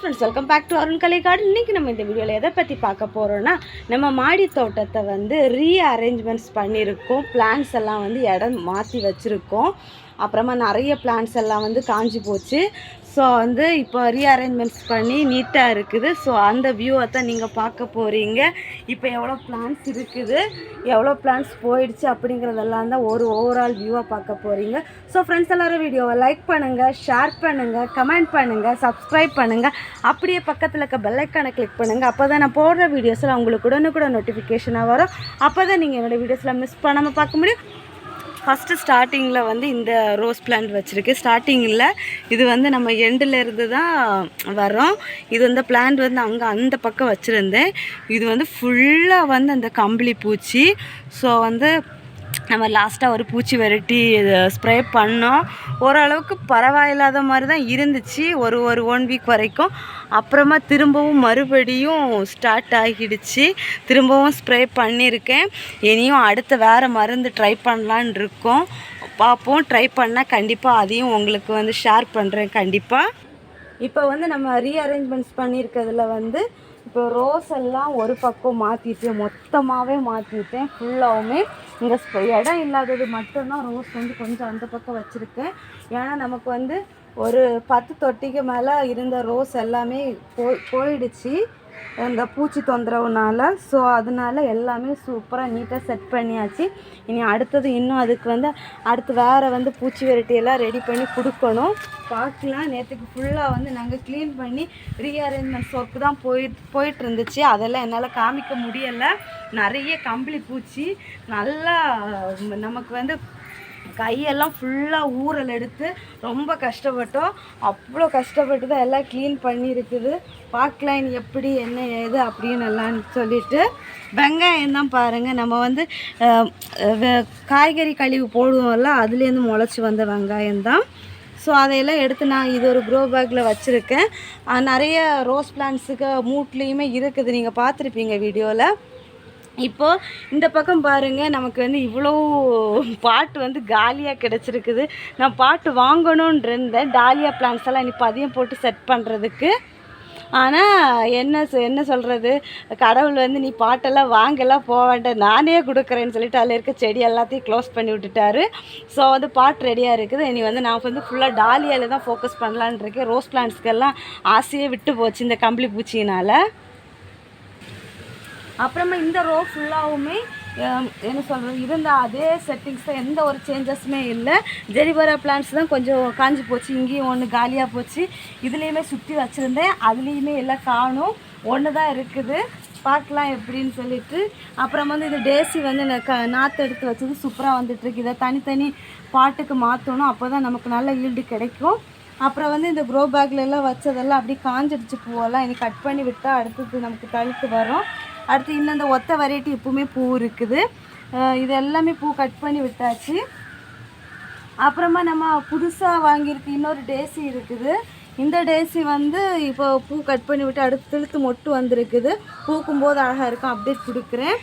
Friends welcome back to Arun Kalai garden இன்றைக்கி நம்ம இந்த வீடியோவில் எதை பற்றி பார்க்க போகிறோன்னா நம்ம மாடி தோட்டத்தை வந்து ரீஅரேஞ்ச்மெண்ட்ஸ் பண்ணியிருக்கோம். பிளான்ஸ் எல்லாம் வந்து இடம் மாற்றி வச்சுருக்கோம். அப்புறமா நிறைய பிளான்ஸ் எல்லாம் வந்து காஞ்சி போச்சு. ஸோ வந்து இப்போ ரீஅரேஞ்ச்மெண்ட்ஸ் பண்ணி நீட்டாக இருக்குது. ஸோ அந்த வியூவை தான் நீங்கள் பார்க்க போகிறீங்க இப்போ எவ்வளோ பிளான்ஸ் இருக்குது? எவ்வளோ பிளான்ஸ் போயிடுச்சு அப்படிங்கிறதெல்லாம் தான் ஒரு ஓவரால் வியூவாக பார்க்க போகிறீங்க ஸோ ஃப்ரெண்ட்ஸ் எல்லோரும் வீடியோவை லைக் பண்ணுங்கள் ஷேர் பண்ணுங்கள் கமெண்ட் பண்ணுங்கள் சப்ஸ்கிரைப் பண்ணுங்கள் அப்படியே பக்கத்தில் இருக்க பெல்லைக்கானை கிளிக் பண்ணுங்கள் அப்போ தான் நான் போடுற வீடியோஸில் உங்களுக்கு உடனுக்குடன் நோட்டிஃபிகேஷனாக வரும். அப்போ தான் நீங்கள் என்னோடய வீடியோஸில் மிஸ் பண்ணாமல் பார்க்க முடியும். ஃபஸ்ட்டு ஸ்டார்டிங்கில் வந்து இந்த ரோஸ் பிளான்ட் வச்சுருக்கு. ஸ்டார்டிங்கில் இது வந்து நம்ம எண்டில் இருந்து தான் வரோம் இது வந்து பிளான்ட் வந்து அங்கே அந்த பக்கம் வச்சுருந்தேன். இது வந்து ஃபுல்லாக வந்து அந்த கம்பளி பூச்சி. ஸோ வந்து நம்ம லாஸ்ட்டாக ஒரு பூச்சி விரட்டி ஸ்ப்ரே பண்ணோம். ஓரளவுக்கு பரவாயில்லாத மாதிரி தான் இருந்துச்சு. ஒரு ஒரு ஒன் வீக் வரைக்கும். அப்புறமா திரும்பவும் மறுபடியும் ஸ்டார்ட் ஆகிடுச்சு. திரும்பவும் ஸ்ப்ரே பண்ணியிருக்கேன். இனியும் அடுத்த வேறு மருந்து ட்ரை பண்ணலான் இருக்கோம். பார்ப்போம். ட்ரை பண்ணால் கண்டிப்பாக அதையும் உங்களுக்கு வந்து ஷேர் பண்ணுறேன் கண்டிப்பாக இப்போ வந்து நம்ம ரீஅரேஞ்ச்மெண்ட்ஸ் பண்ணியிருக்கிறதுல வந்து இப்போ ரோஸ் எல்லாம் ஒரு பக்கம் மாற்றிட்டு மொத்தமாகவே மாற்றிட்டேன் ஃபுல்லாகவுமே இங்கே இடம் இல்லாதது மட்டும்தான் ரோஸ் வந்து கொஞ்சம் அந்த பக்கம் வச்சுருக்கேன் ஏன்னா நமக்கு வந்து ஒரு பத்து தொட்டிக்கு மேலே இருந்த ரோஸ் எல்லாமே போய் போயிடுச்சு. இந்த பூச்சி தொந்தரவுனால. ஸோ அதனால எல்லாமே சூப்பராக நீட்டாக செட் பண்ணியாச்சு. இனி அடுத்தது இன்னும் அதுக்கு வந்து அடுத்து வேறு வந்து பூச்சி வெரைட்டியெல்லாம் ரெடி பண்ணி கொடுக்கணும். பார்க்கலாம். நேற்றுக்கு ஃபுல்லாக வந்து நாங்கள் க்ளீன் பண்ணி ரீஅரேஞ்ச்மெண்ட்ஸ் ஒர்க்கு தான் போய் போயிட்டு இருந்துச்சு அதெல்லாம் என்னால் காமிக்க முடியலை. நிறைய கம்பளி பூச்சி. நல்லா நமக்கு வந்து கையெல்லாம் ஃபுல்லாக ஊறல் எடுத்து ரொம்ப கஷ்டப்பட்டோம். அவ்வளோ கஷ்டப்பட்டு தான் எல்லாம் க்ளீன் பண்ணியிருக்குது. பார்க்கலாம் இனி எப்படி என்ன ஏது அப்படின்னு எல்லாம் சொல்லிட்டு வெங்காயம் தான் பாருங்கள் நம்ம வந்து காய்கறி கழிவு போடுவோம்ல அதுலேருந்து முளைச்சி வந்த வெங்காயம் தான். ஸோ அதையெல்லாம் எடுத்து நான் இது ஒரு க்ரோ பேக்கில் வச்சுருக்கேன். நிறைய ரோஸ் பிளான்ஸுக்கு மூட்லேயுமே இருக்குது. நீங்கள் பார்த்துருப்பீங்க வீடியோவில் இப்போ இந்த பக்கம் பாருங்கள் நமக்கு வந்து இவ்வளோ பாட்டு வந்து காலியாக கிடச்சிருக்குது. நான் பாட்டு வாங்கணும்னு இருந்தேன் டாலியா பிளான்ஸ் எல்லாம் இனி பதியம் போட்டு செட் பண்ணுறதுக்கு ஆனால் என்ன சொ- என்ன சொல்கிறது கடவுள் வந்து நீ பாட்டெல்லாம் வாங்கலாம் போக வேண்டாம் நானே கொடுக்குறேன்னு சொல்லிட்டு அதில் இருக்க செடி எல்லாத்தையும் க்ளோஸ் பண்ணி விட்டுட்டாரு. ஸோ வந்து பாட்டு ரெடியாக இருக்குது. இனி வந்து நான் வந்து ஃபுல்லாக டாலியாவில் தான் ஃபோக்கஸ் பண்ணலான் இருக்கேன். ரோஸ் பிளான்ட்ஸ்க்கெல்லாம் ஆசையே விட்டு போச்சு இந்த கம்பளி பூச்சியினால். அப்புறமா இந்த ரோ ஃபுல்லாகவுமே என்ன சொல்கிறது இருந்த அதே செட்டிங்ஸில் எந்த ஒரு சேஞ்சஸுமே இல்லை. ஜெரிபரா பிளான்ஸ் தான் கொஞ்சம் காஞ்சி போச்சு இங்கேயும் ஒன்று காலியாக போச்சு. இதுலேயுமே சுற்றி வச்சுருந்தேன். அதுலேயுமே எல்லாம் காணும் ஒன்று தான் இருக்குது. பார்க்கலாம் எப்படின்னு சொல்லிட்டு. அப்புறம் வந்து இது டேசி வந்து க நாற்று எடுத்து வச்சது சூப்பராக வந்துட்டுருக்கு. இதை தனித்தனி பாட்டுக்கு மாற்றணும் அப்போ தான் நமக்கு நல்ல ஈல்டு கிடைக்கும். அப்புறம் வந்து இந்த க்ரோ பேக்ல எல்லாம் வச்சதெல்லாம் அப்படியே காஞ்சிடுச்சு பூவெல்லாம். இனி கட் பண்ணி விட்டால் அடுத்தது நமக்கு தழுத்து வரும். அடுத்து இன்னும் இந்த ஒத்த வெரைட்டி இப்போவுமே பூ இருக்குது. இது எல்லாமே பூ கட் பண்ணி விட்டாச்சு. அப்புறமா நம்ம புதுசாக வாங்கியிருக்க இன்னொரு டேசி இருக்குது. இந்த டேசி வந்து இப்போ பூ கட் பண்ணி விட்டு அடுத்து திழுத்து மொட்டு வந்திருக்குது. பூக்கும் போது அழகாக இருக்கும். அப்டேட் கொடுக்குறேன்.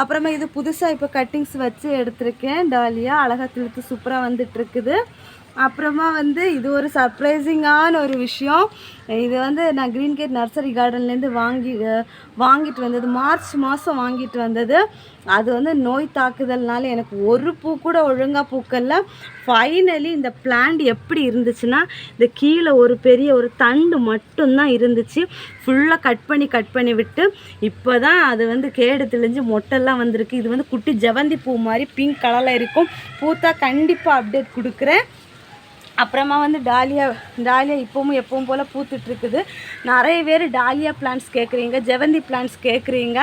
அப்புறமா இது புதுசாக இப்போ கட்டிங்ஸ் வச்சு எடுத்திருக்கேன். டாலியாக அழகாக திழுத்து சூப்பராக வந்துட்டுருக்குது அப்புறமா வந்து இது ஒரு சர்ப்ரைசிங்கான ஒரு விஷயம். இது வந்து நான் க்ரீன் கேட் நர்சரி கார்டன்லேருந்து வாங்கி வாங்கிட்டு வந்தது. மார்ச் மாதம் வாங்கிட்டு வந்தது. அது வந்து நோய் தாக்குதல்னால எனக்கு ஒரு பூ கூட ஒழுங்காக பூக்கல்ல ஃபைனலி இந்த பிளான்ட் எப்படி இருந்துச்சுன்னா இந்த கீழே ஒரு பெரிய ஒரு தண்டு மட்டும்தான் இருந்துச்சு. ஃபுல்லாக கட் பண்ணி கட் பண்ணி விட்டு இப்போ தான் அது வந்து கேடு தெளிஞ்சு மொட்டெல்லாம் வந்திருக்கு. இது வந்து குட்டி ஜெவந்தி பூ மாதிரி பிங்க் கலரில் இருக்கும். பூத்தா கண்டிப்பாக அப்டேட் கொடுக்குறேன். அப்புறமா வந்து டாலியா டாலியா இப்போவும் எப்பவும் போல் பூத்துட்ருக்குது. நிறைய பேர் டாலியா பிளான்ஸ் கேட்குறீங்க ஜெவந்தி பிளான்ஸ் கேட்குறீங்க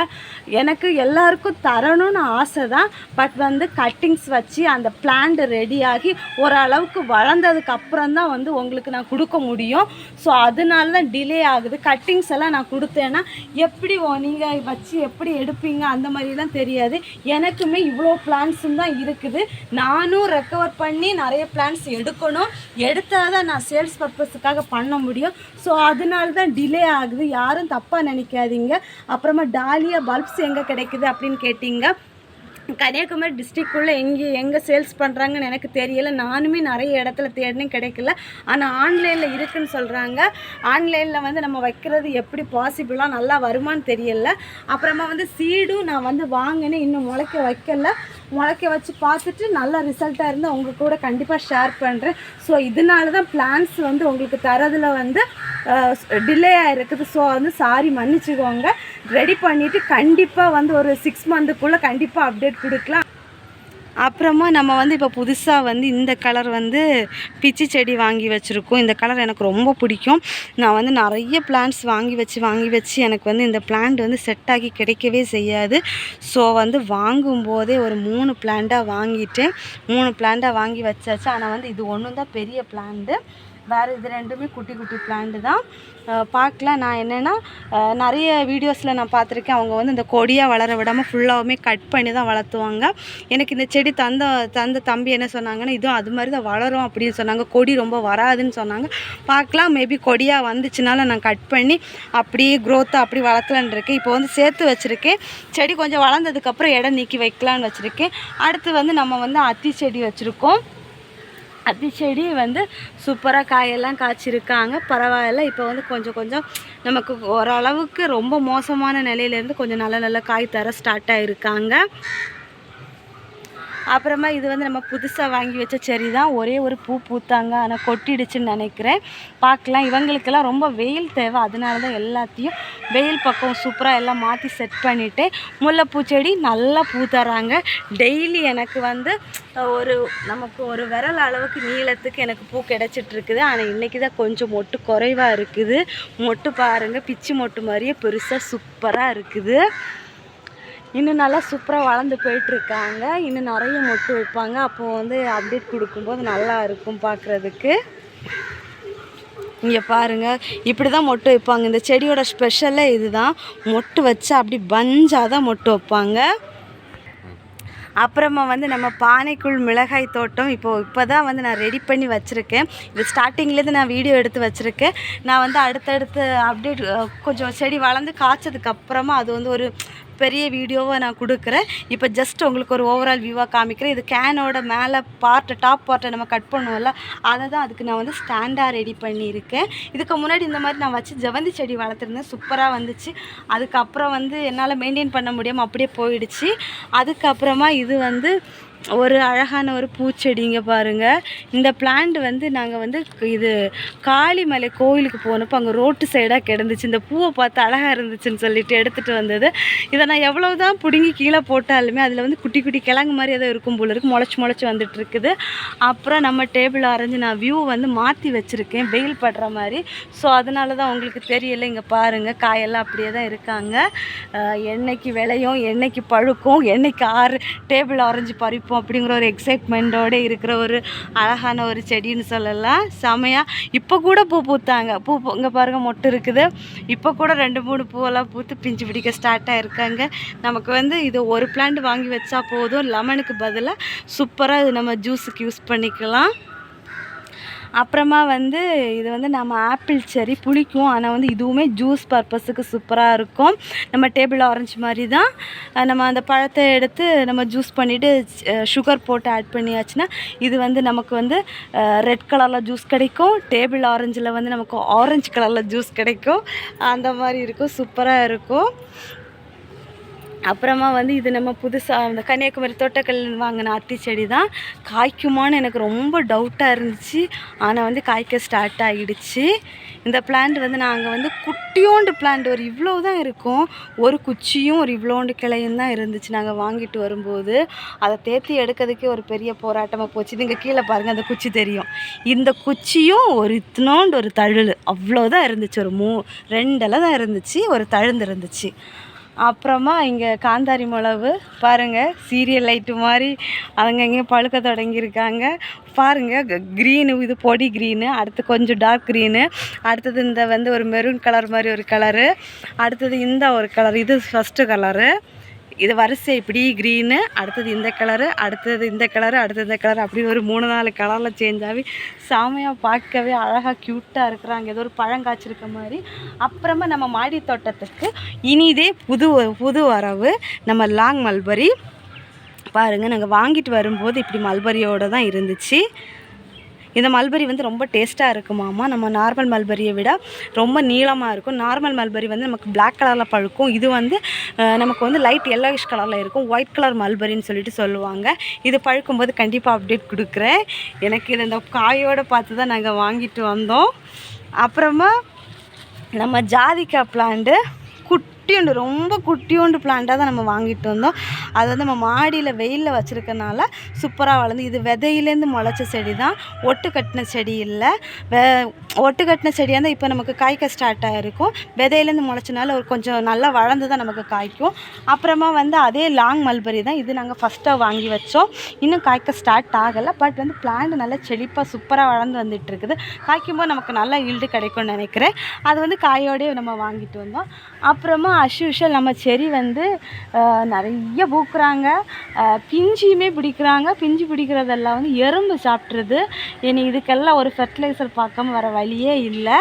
எனக்கு எல்லாருக்கும் தரணும்னு ஆசை தான் பட் வந்து கட்டிங்ஸ் வச்சு அந்த பிளான்ட் ரெடியாகி ஓரளவுக்கு வளர்ந்ததுக்கு அப்புறம் தான் வந்து உங்களுக்கு நான் கொடுக்க முடியும். ஸோ அதனால தான் டிலே ஆகுது. கட்டிங்ஸ் எல்லாம் நான் கொடுத்தேன்னா எப்படி நீங்கள் வச்சு எப்படி எடுப்பீங்க? அந்த மாதிரிலாம் தெரியாது. எனக்குமே இவ்வளோ பிளான்ஸும் தான் இருக்குது. நானும் ரெக்கவர் பண்ணி நிறைய பிளான்ஸ் எடுக்கணும். எடுத்தால் தான் நான் சேல்ஸ் பர்பஸுக்காக பண்ண முடியும். ஸோ அதனால தான் டிலே ஆகுது. யாரும் தப்பாக நினைக்காதீங்க. அப்புறமா டாலியா பல்ப்ஸ் எங்கே கிடைக்குது அப்படின்னு கேட்டிங்க. கன்னியாகுமரி டிஸ்ட்ரிக்குள்ளே எங்கே எங்கே சேல்ஸ் பண்ணுறாங்கன்னு எனக்கு தெரியல. நானுமே நிறைய இடத்துல தேடினேன் கிடைக்கல. ஆனால் ஆன்லைனில் இருக்குன்னு சொல்கிறாங்க ஆன்லைனில் வந்து நம்ம வைக்கிறது எப்படி பாசிபிளாக நல்லா வருமான்னு தெரியல. அப்புறமா வந்து சீடும் நான் வந்து வாங்கினேன். இன்னும் முளைக்க வைக்கல. முளைக்க வச்சு பார்த்துட்டு நல்ல ரிசல்ட்டாக இருந்தால் உங்கள் கூட கண்டிப்பாக ஷேர் பண்ணுறேன் ஸோ இதனால தான் பிளான்ஸ் வந்து உங்களுக்கு தரதில் வந்து டிலே ஆகிருக்குது ஸோ வந்து சாரி மன்னிச்சுக்கோங்க. ரெடி பண்ணிவிட்டு கண்டிப்பாக வந்து ஒரு சிக்ஸ் மந்த்துக்குள்ளே கண்டிப்பாக அப்டேட் கொடுக்கலாம். அப்புறமா நம்ம வந்து இப்போ புதுசாக வந்து இந்த கலர் வந்து பிச்சி செடி வாங்கி வச்சுருக்கோம். இந்த கலர் எனக்கு ரொம்ப பிடிக்கும். நான் வந்து நிறைய பிளான்ட்ஸ் வாங்கி வச்சு வாங்கி வச்சு எனக்கு வந்து இந்த பிளான்ட் வந்து செட் ஆகி கிடைக்கவே செய்யாது. ஸோ வந்து வாங்கும்போதே ஒரு மூணு பிளான்ட்டாக வாங்கிட்டேன். மூணு பிளான்ட்டாக வாங்கி வச்சாச்சு. ஆனால் வந்து இது ஒன்று தான் பெரிய பிளான்ட்டு வேறு இது ரெண்டுமே குட்டி குட்டி பிளான்ட் தான். பார்க்கல பார்க்கலாம் நான் என்னென்னா நிறைய வீடியோஸில் நான் பார்த்துருக்கேன். அவங்க வந்து இந்த கொடியாக வளர விடாமல் ஃபுல்லாகவுமே கட் பண்ணி தான் வளர்த்துவாங்க. எனக்கு இந்த செடி தந்த தந்த தம்பி என்ன சொன்னாங்கன்னா இதுவும் அது மாதிரி தான் வளரும் அப்படின்னு சொன்னாங்க. கொடி ரொம்ப வராதுன்னு சொன்னாங்க. பார்க்கலாம் மேபி கொடியாக வந்துச்சுனால நான் கட் பண்ணி அப்படியே க்ரோத்தை அப்படி வளர்த்தலான்னு இருக்கேன். இப்போ வந்து சேர்த்து வச்சுருக்கேன். செடி கொஞ்சம் வளர்ந்ததுக்கப்புறம் இடம் நீக்கி வைக்கலான்னு வச்சுருக்கேன். அடுத்து வந்து நம்ம வந்து அத்தி செடி வச்சுருக்கோம். அத்தி செடி வந்து சூப்பராக காயெல்லாம் காய்ச்சிருக்காங்க. பரவாயில்ல. இப்போ வந்து கொஞ்சம் கொஞ்சம் நமக்கு ஓரளவுக்கு ரொம்ப மோசமான நிலையிலேருந்து கொஞ்சம் நல்ல நல்ல காய் தர ஸ்டார்ட் ஆகிருக்காங்க அப்புறமா இது வந்து நம்ம புதுசாக வாங்கி வச்ச செடி தான் ஒரே ஒரு பூ பூத்தாங்க. ஆனால் கொட்டிடுச்சுன்னு நினைக்கிறேன். பார்க்கலாம். இவங்களுக்கெல்லாம் ரொம்ப வெயில் தேவை. அதனால தான் எல்லாத்தையும் வெயில் பக்கம் சூப்பராக எல்லாம் மாற்றி செட் பண்ணிவிட்டு முல்லைப்பூ செடி நல்லா பூ தராங்க டெய்லி எனக்கு வந்து ஒரு நமக்கு ஒரு விரல் அளவுக்கு நீளத்துக்கு எனக்கு பூ கிடச்சிட்டு இருக்குது ஆனால் இன்றைக்கி தான் கொஞ்சம் மொட்டு குறைவாக இருக்குது. மொட்டு பாருங்கள் பிச்சு மொட்டு மாதிரியே பெருசாக சூப்பராக இருக்குது. இன்னும் நல்லா சூப்பராக வளர்ந்து போயிட்டுருக்காங்க. இன்னும் நிறைய மொட்டு வைப்பாங்க. அப்போது வந்து அப்டேட் கொடுக்கும்போது நல்லா இருக்கும் பார்க்குறதுக்கு. இங்கே பாருங்கள் இப்படி தான் மொட்டு வைப்பாங்க. இந்த செடியோட ஸ்பெஷலே இதுதான். மொட்டு வச்சு அப்படி பஞ்சாக தான் மொட்டு வைப்பாங்க. அப்புறமா வந்து நம்ம பானைக்குள் மிளகாய் தோட்டம். இப்போது இப்போ தான் வந்து நான் ரெடி பண்ணி வச்சுருக்கேன். இது ஸ்டார்டிங்லேருந்து நான் வீடியோ எடுத்து வச்சுருக்கேன். நான் வந்து அடுத்தடுத்து அப்டேட் கொஞ்சம் செடி வளர்ந்து காய்ச்சதுக்கப்புறமா அது வந்து ஒரு பெரிய வீடியோவை நான் கொடுக்குறேன். இப்போ ஜஸ்ட் உங்களுக்கு ஒரு ஓவரால் வியூவாக காமிக்கிறேன். இது கேனோட மேலே பார்ட்டை டாப் பார்ட்டை நம்ம கட் பண்ணுவோம்ல அதை தான் அதுக்கு நான் வந்து ஸ்டாண்டாக ரெடி பண்ணியிருக்கேன். இதுக்கு முன்னாடி இந்த மாதிரி நான் வச்சு ஜவந்தி செடி வளர்த்துருந்தேன். சூப்பராக வந்துச்சு. அதுக்கப்புறம் வந்து என்னால் மெயின்டைன் பண்ண முடியாமல் அப்படியே போயிடுச்சு. அதுக்கப்புறமா இது வந்து ஒரு அழகான ஒரு பூச்செடிங்க பாருங்கள் இந்த பிளான்ட் வந்து நாங்கள் வந்து இது காளிமலை கோவிலுக்கு போனப்போ அங்கே ரோட்டு சைடாக கிடந்துச்சு. இந்த பூவை பார்த்து அழகாக இருந்துச்சுன்னு சொல்லிட்டு எடுத்துகிட்டு வந்தது. இதை நான் எவ்வளோ தான் பிடுங்கி கீழே போட்டாலுமே அதில் வந்து குட்டி குட்டி கிழங்கு மாதிரி ஏதோ இருக்கும் போல இருக்கு. முளைச்சி முளைச்சி வந்துட்டு இருக்குது. அப்புறம் நம்ம டேபிள் அரைஞ்சி நான் வியூ வந்து மாற்றி வச்சுருக்கேன். வெயில் படுற மாதிரி. ஸோ அதனால தான் உங்களுக்கு தெரியல. இங்கே பாருங்கள் காயெல்லாம் அப்படியே தான் இருக்காங்க. என்னைக்கு விளையும் என்னைக்கு பழுக்கும் என்னைக்கு ஆறு டேபிள் ஆரஞ்சு பறிப்போம். அப்படிங்கிற ஒரு எக்ஸைட்மெண்ட்டோடு இருக்கிற ஒரு அழகான ஒரு செடின்னு சொல்லலாம். செமையாக இப்போ கூட பூ பூத்தாங்க. பூ பூ- இங்கே பாருங்கள் மொட்டு இருக்குது. இப்போ கூட ரெண்டு மூணு பூவெல்லாம் பூத்து பிஞ்சு பிடிக்க ஸ்டார்ட் ஆகிருக்காங்க நமக்கு வந்து இது ஒரு பிளான்ட் வாங்கி வச்சா போதும். லெமனுக்கு பதிலாக சூப்பராக இது நம்ம ஜூஸுக்கு யூஸ் பண்ணிக்கலாம். அப்புறமா வந்து இது வந்து நம்ம ஆப்பிள் செரி புளிக்கும். ஆனால் வந்து இதுவுமே ஜூஸ் பர்பஸுக்கு சூப்பராக இருக்கும். நம்ம டேபிள் ஆரஞ்சு மாதிரி தான். நம்ம அந்த பழத்தை எடுத்து நம்ம ஜூஸ் பண்ணிவிட்டு சுகர் போட்டு ஆட் பண்ணியாச்சுன்னா இது வந்து நமக்கு வந்து ரெட் கலரில் ஜூஸ் கிடைக்கும். டேபிள் ஆரஞ்சில் வந்து நமக்கு ஆரஞ்சு கலரில் ஜூஸ் கிடைக்கும். அந்த மாதிரி இருக்கும். சூப்பராக இருக்கும். அப்புறமா வந்து இது நம்ம புதுசாக அந்த கன்னியாகுமரி தோட்டக்கல் வாங்கின அத்தி செடி தான். காய்க்குமான்னு எனக்கு ரொம்ப டவுட்டாக இருந்துச்சு. ஆனால் வந்து காய்க்க ஸ்டார்ட் ஆகிடுச்சு இந்த பிளான்ட் வந்து நாங்கள் வந்து குட்டியோண்டு பிளான்ட் ஒரு இவ்வளோ தான் இருக்கும். ஒரு குச்சியும் ஒரு இவ்வளோண்டு கிளையும் தான் இருந்துச்சு நாங்கள் வாங்கிட்டு வரும்போது. அதை தேத்தி எடுக்கிறதுக்கே ஒரு பெரிய போராட்டமாக போச்சு. நீங்கள் கீழே பாருங்கள் அந்த குச்சி தெரியும். இந்த குச்சியும் ஒரு இத்தினோண்டு ஒரு தழுல் அவ்வளோதான் இருந்துச்சு. ஒரு மூ ரெண்டில் தான் இருந்துச்சு. ஒரு தழுந்து இருந்துச்சு. அப்புறமா இங்கே காந்தாரி மிளகு பாருங்கள் சீரியல் லைட்டு மாதிரி அங்கங்கேயும் பழுக்க தொடங்கியிருக்காங்க. பாருங்கள் க்ரீனு இது பொடி க்ரீனு அடுத்து கொஞ்சம் டார்க் க்ரீனு அடுத்தது இந்த வந்து ஒரு மெரூன் கலர் மாதிரி ஒரு கலரு அடுத்தது இந்த ஒரு கலர் இது ஃபஸ்ட்டு கலரு இது வரிசை இப்படி க்ரீனு அடுத்தது இந்த கலரு அடுத்தது இந்த கலரு அடுத்தது இந்த கலர் அப்படி ஒரு மூணு நாலு கலரில் சேஞ்ச் ஆகி சாமையாக பார்க்கவே அழகாக க்யூட்டாக இருக்கிறாங்க. ஏதோ ஒரு பழம் காய்ச்சிருக்க மாதிரி. அப்புறமா நம்ம மாடி தோட்டத்துக்கு இனிதே புது புது வரவு நம்ம லாங் மல்பரி பாருங்கள் நாங்கள் வாங்கிட்டு வரும்போது இப்படி மல்பரியோடு தான் இருந்துச்சு. இந்த மல்பரி வந்து ரொம்ப டேஸ்ட்டாக இருக்குமாமா நம்ம நார்மல் மல்பரியை விட ரொம்ப நீளமாக இருக்கும். நார்மல் மல்பரி வந்து நமக்கு பிளாக் கலரில் பழுக்கும். இது வந்து நமக்கு வந்து லைட் எல்லோஷ் கலரில் இருக்கும். ஒயிட் கலர் மல்பரின்னு சொல்லிட்டு சொல்லுவாங்க. இது பழுக்கும்போது கண்டிப்பாக அப்டேட் கொடுக்குறேன். எனக்கு இது இந்த காயோடு பார்த்து தான் நாங்கள் வாங்கிட்டு வந்தோம். அப்புறமா நம்ம ஜாதிக்காய் பிளான்ட்டு குட்டியோண்டு ரொம்ப குட்டியோண்டு பிளான்ட்டாக தான் நம்ம வாங்கிட்டு வந்தோம். அது வந்து நம்ம மாடியில் வெயிலில் வச்சுருக்கனால சூப்பராக வளர்ந்து இது விதையிலேருந்து முளைச்ச செடி தான். ஒட்டு கட்டின செடி இல்லை. வெ ஒட்டு கட்டின செடியாக இருந்தால் இப்போ நமக்கு காய்க்க ஸ்டார்ட் ஆகிருக்கும் விதையிலேருந்து முளைச்சனால ஒரு கொஞ்சம் நல்லா வளர்ந்து தான் நமக்கு காய்க்கும். அப்புறமா வந்து அதே லாங் மல்பரி தான் இது நாங்கள் ஃபஸ்ட்டாக வாங்கி வச்சோம். இன்னும் காய்க்க ஸ்டார்ட் ஆகலை. பட் வந்து பிளான்ட் நல்லா செழிப்பாக சூப்பராக வளர்ந்து வந்துட்டு இருக்குது காய்க்கும்போது நமக்கு நல்லா ஈல்டு கிடைக்கும்னு நினைக்கிறேன். அது வந்து காயோடய நம்ம வாங்கிட்டு வந்தோம். அப்புறமா அஸ்யூஷுவல் நம்ம செடி வந்து நிறைய பூக்குறாங்க. பிஞ்சியுமே பிடிக்கிறாங்க. பிஞ்சு பிடிக்கிறதெல்லாம் வந்து எறும்பு சாப்பிட்றது இனி இதுக்கெல்லாம் ஒரு ஃபெர்டிலைசர் பார்க்காம வர வழியே இல்லை.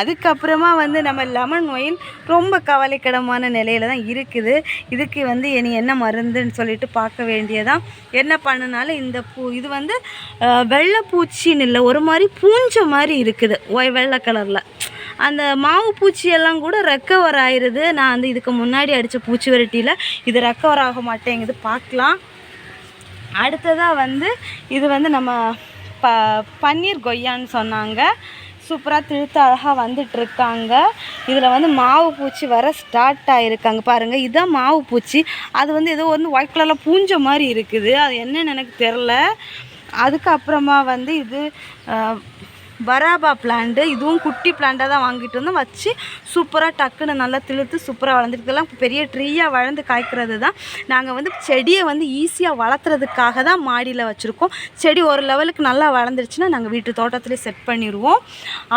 அதுக்கப்புறமா வந்து நம்ம லெமன் ஒயின் ரொம்ப கவலைக்கிடமான நிலையில தான் இருக்குது. இதுக்கு வந்து இனி என்ன மருந்துன்னு சொல்லிட்டு பார்க்க வேண்டியதான் என்ன பண்ணுனாலும் இந்த பூ இது வந்து வெள்ளை பூச்சின்னு இல்லை ஒரு மாதிரி பூஞ்ச மாதிரி இருக்குது ஒய் வெள்ளை கலரில் அந்த மாவு பூச்சியெல்லாம் கூட ரெக்கவர் ஆயிடுது நான் வந்து இதுக்கு முன்னாடி அடித்த பூச்சி விரட்டியில் இது ரெக்கவர் ஆக மாட்டேங்குது. பார்க்கலாம். அடுத்ததாக வந்து இது வந்து நம்ம ப பன்னீர் கொய்யான்னு சொன்னாங்க. சூப்பராக திழுத்து அழகாக வந்துட்டுருக்காங்க. இதில் வந்து மாவு பூச்சி வர ஸ்டார்ட் ஆகிருக்காங்க பாருங்கள் இதுதான் மாவு பூச்சி. அது வந்து ஏதோ வந்து ஒயிட் கலரில் பூஞ்ச மாதிரி இருக்குது. அது என்னன்னு எனக்கு தெரில அதுக்கப்புறமா வந்து இது பராபா பிளான்ட்டு இதுவும் குட்டி பிளான்ட்டாக தான் வாங்கிட்டு வந்து வச்சு சூப்பராக டக்குன்னு நல்லா திழுத்து சூப்பராக வளர்ந்துருக்குலாம் பெரிய ட்ரீயாக வளர்ந்து காய்க்கிறது தான். நாங்கள் வந்து செடியை வந்து ஈஸியாக வளர்த்துறதுக்காக தான் மாடியில் வச்சுருக்கோம். செடி ஒரு லெவலுக்கு நல்லா வளர்ந்துருச்சுன்னா நாங்கள் வீட்டு தோட்டத்துலேயே செட் பண்ணிடுவோம்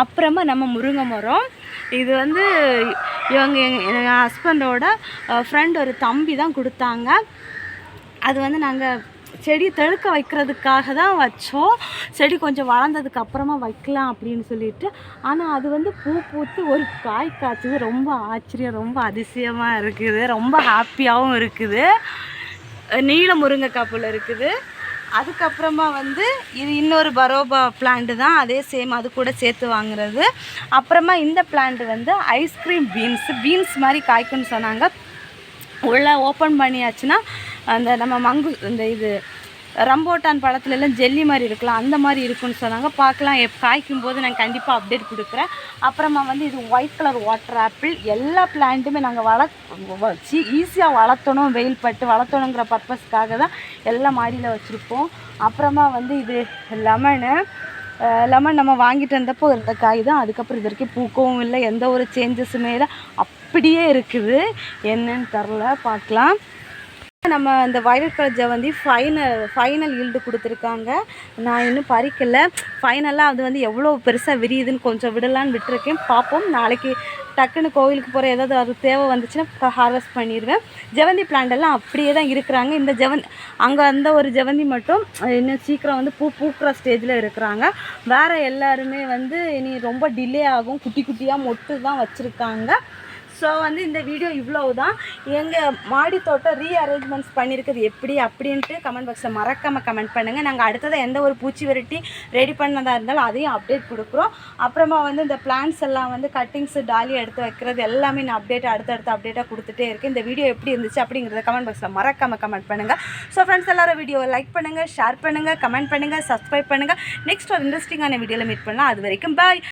அப்புறமா நம்ம முருங்கை மரம். இது வந்து இவங்க எங்கள் எங்கள் ஹஸ்பண்டோட ஃப்ரெண்ட் ஒரு தம்பி தான் கொடுத்தாங்க. அது வந்து நாங்கள் செடி தெழுக்க வைக்கிறதுக்காக தான் வச்சோம். செடி கொஞ்சம் வளர்ந்ததுக்கு அப்புறமா வைக்கலாம் அப்படின்னு சொல்லிட்டு. ஆனால் அது வந்து பூ பூத்து ஒரு காய் காய்ச்சது. ரொம்ப ஆச்சரியம் ரொம்ப அதிசயமாக இருக்குது. ரொம்ப ஹாப்பியாகவும் இருக்குது. நீல முருங்கைக்காய் போல் இருக்குது. அதுக்கப்புறமா வந்து இது இன்னொரு பரோபா பிளான்ட்டு தான். அதே சேம் அது கூட சேர்த்து வாங்குறது. அப்புறமா இந்த பிளான்ட்டு வந்து ஐஸ்கிரீம் பீன்ஸு பீன்ஸ் மாதிரி காய்க்கும்னு சொன்னாங்க. உள்ளே ஓப்பன் பண்ணியாச்சுன்னா அந்த நம்ம மங்கு இந்த இது ரம்போட்டான் பழத்துலலாம் ஜெல்லி மாதிரி இருக்கலாம் அந்த மாதிரி இருக்குன்னு சொன்னாங்க. பார்க்கலாம் எப் காய்க்கும் போது நான் கண்டிப்பாக அப்டேட் கொடுக்குறேன். அப்புறமா வந்து இது ஒயிட் கலர் வாட்டர் ஆப்பிள் எல்லா பிளான்ட்டுமே நாங்கள் வள ஈஸியாக வளர்த்தணும் வெயில் பட்டு வளர்த்தணுங்கிற பர்பஸ்க்காக தான் எல்லாம் மாடியில் வச்சுருப்போம். அப்புறமா வந்து இது லெமனு லெமன் நம்ம வாங்கிட்டு வந்தப்போ இருந்த காய் தான். அதுக்கப்புறம் இது வரைக்கும் பூக்கவும் இல்லை எந்த ஒரு சேஞ்சஸுமே இல்லை. அப்படியே இருக்குது. என்னன்னு தெரில பார்க்கலாம். நம்ம இந்த வயலட் கலர் ஜவந்தி ஃபைனல் ஃபைனல் ஈல்டு கொடுத்துருக்காங்க. நான் இன்னும் பறிக்கல. ஃபைனலாக அது வந்து எவ்வளோ பெருசாக விரியுதுன்னு கொஞ்சம் விடலான்னு விட்டுருக்கேன். பார்ப்போம். நாளைக்கு டக்குன்னு கோவிலுக்கு போகிற ஏதாவது ஒரு தேவை வந்துச்சுன்னா ஹார்வெஸ்ட் பண்ணிடுவேன். ஜெவந்தி பிளான்ட் எல்லாம் அப்படியே தான் இருக்கிறாங்க. இந்த ஜெவந்தி அங்கே அந்த ஒரு ஜெவந்தி மட்டும் இன்னும் சீக்கிரம் வந்து பூ பூக்கிற ஸ்டேஜில் இருக்கிறாங்க. வேறு எல்லாருமே வந்து இனி ரொம்ப டிலே ஆகும். குட்டி குட்டியாக மொட்டு தான் வச்சுருக்காங்க. ஸோ வந்து இந்த வீடியோ இவ்வளோ தான் எங்கள் மாடி தோட்டம் ரீஅரேஞ்ச்மெண்ட்ஸ் பண்ணியிருக்குது எப்படி அப்படின்ட்டு கமெண்ட் பாக்ஸில் மறக்காமல் கமெண்ட் பண்ணுங்கள் நாங்கள் அடுத்ததாக எந்த ஒரு பூச்சி விரட்டி ரெடி பண்ணதாக இருந்தாலும் அதையும் அப்டேட் கொடுக்குறோம். அப்புறமா வந்து இந்த பிளான்ஸ் எல்லாம் வந்து கட்டிங்ஸு டாலி எடுத்து வைக்கிறது எல்லாமே நான் அப்டேட் அடுத்தடுத்து அப்டேட்டாக கொடுத்துட்டே இருக்கேன். இந்த வீடியோ எப்படி இருந்துச்சு அப்படிங்கிறத கமெண்ட் பாக்ஸில் மறக்காமல் கமெண்ட் பண்ணுங்கள் ஸோ ஃப்ரெண்ட்ஸ் எல்லாரும் வீடியோவை லைக் பண்ணுங்கள் ஷேர் பண்ணுங்கள் கமெண்ட் பண்ணுங்கள் சப்ஸ்கிரைப் பண்ணுங்கள் நெக்ஸ்ட் ஒரு இன்ட்ரெஸ்டிங்கான வீடியோவில் மீட் பண்ணலாம். அது வரைக்கும் பாய்